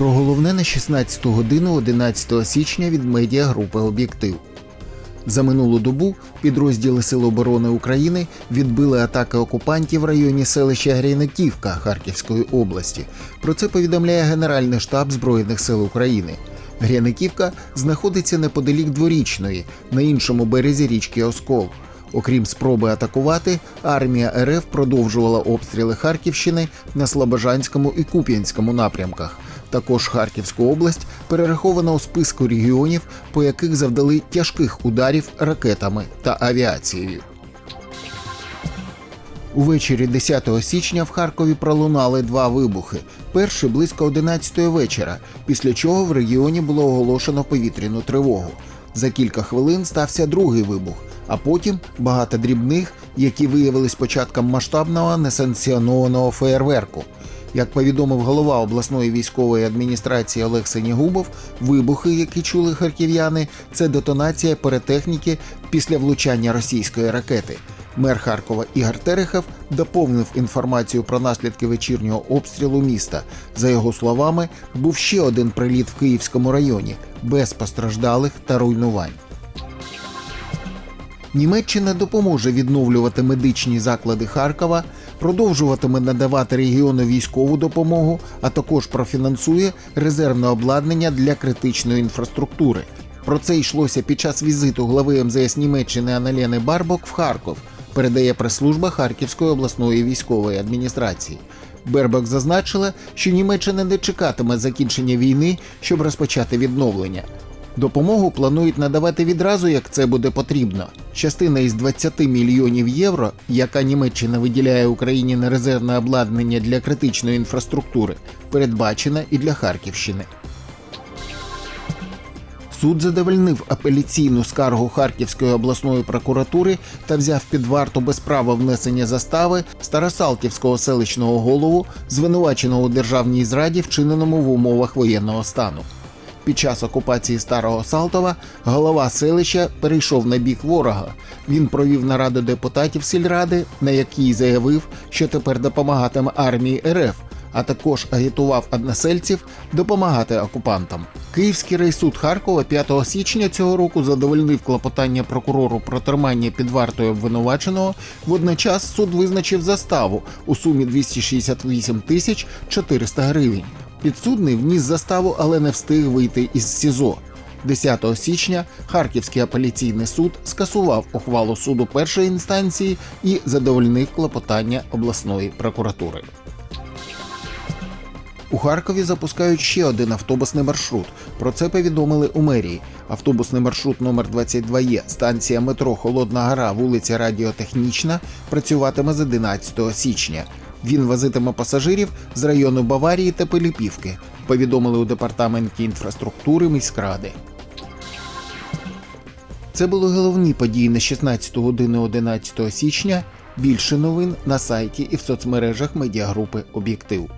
Про головне на 16 годину 11 січня від медіагрупи Об'єктив. За минулу добу підрозділи Сил оборони України відбили атаки окупантів в районі селища Гряйниківка Харківської області. Про це повідомляє Генеральний штаб Збройних сил України. Гряниківка знаходиться неподалік дворічної, на іншому березі річки Оскол. Окрім спроби атакувати, армія РФ продовжувала обстріли Харківщини на Слобожанському і Куп'янському напрямках. Також Харківську область перераховано у списку регіонів, по яких завдали тяжких ударів ракетами та авіацією. Увечері 10 січня в Харкові пролунали два вибухи. Перший близько 11 вечора, після чого в регіоні було оголошено повітряну тривогу. За кілька хвилин стався другий вибух, а потім багато дрібних, які виявились початком масштабного несанкціонованого феєрверку. Як повідомив голова обласної військової адміністрації Олег Сенігубов, вибухи, які чули харків'яни, це детонація перетехніки після влучання російської ракети. Мер Харкова Ігор Терехов доповнив інформацію про наслідки вечірнього обстрілу міста. За його словами, був ще один приліт в Київському районі без постраждалих та руйнувань. Німеччина допоможе відновлювати медичні заклади Харкова, продовжуватиме надавати регіону військову допомогу, а також профінансує резервне обладнання для критичної інфраструктури. Про це йшлося під час візиту глави МЗС Німеччини Аналєни Барбок в Харков, передає прес-служба Харківської обласної військової адміністрації. Бербок зазначила, що Німеччина не чекатиме закінчення війни, щоб розпочати відновлення. Допомогу планують надавати відразу, як це буде потрібно. Частина із 20 мільйонів євро, яка Німеччина виділяє Україні на резервне обладнання для критичної інфраструктури, передбачена і для Харківщини. Суд задовольнив апеляційну скаргу Харківської обласної прокуратури та взяв під варту без права внесення застави Старосалтівського селищного голову, звинуваченого у державній зраді, вчиненому в умовах воєнного стану. Під час окупації Старого Салтова голова селища перейшов на бік ворога. Він провів нараду депутатів сільради, на якій заявив, що тепер допомагатиме армії РФ, а також агітував односельців допомагати окупантам. Київський райсуд Харкова 5 січня цього року задовольнив клопотання прокурору про тримання під вартою обвинуваченого. Водночас суд визначив заставу у сумі 268 тисяч 400 гривень. Підсудний вніс заставу, але не встиг вийти із СІЗО. 10 січня Харківський апеляційний суд скасував ухвалу суду першої інстанції і задовольнив клопотання обласної прокуратури. У Харкові запускають ще один автобусний маршрут. Про це повідомили у мерії. Автобусний маршрут номер 22 є станція метро Холодна Гора, вулиця Радіотехнічна, працюватиме з 11 січня. Він возитиме пасажирів з району Баварії та Пилипівки, повідомили у департаменті інфраструктури міськради. Це були головні події на 16 годину 11 січня. Більше новин на сайті і в соцмережах медіагрупи Об'єктив.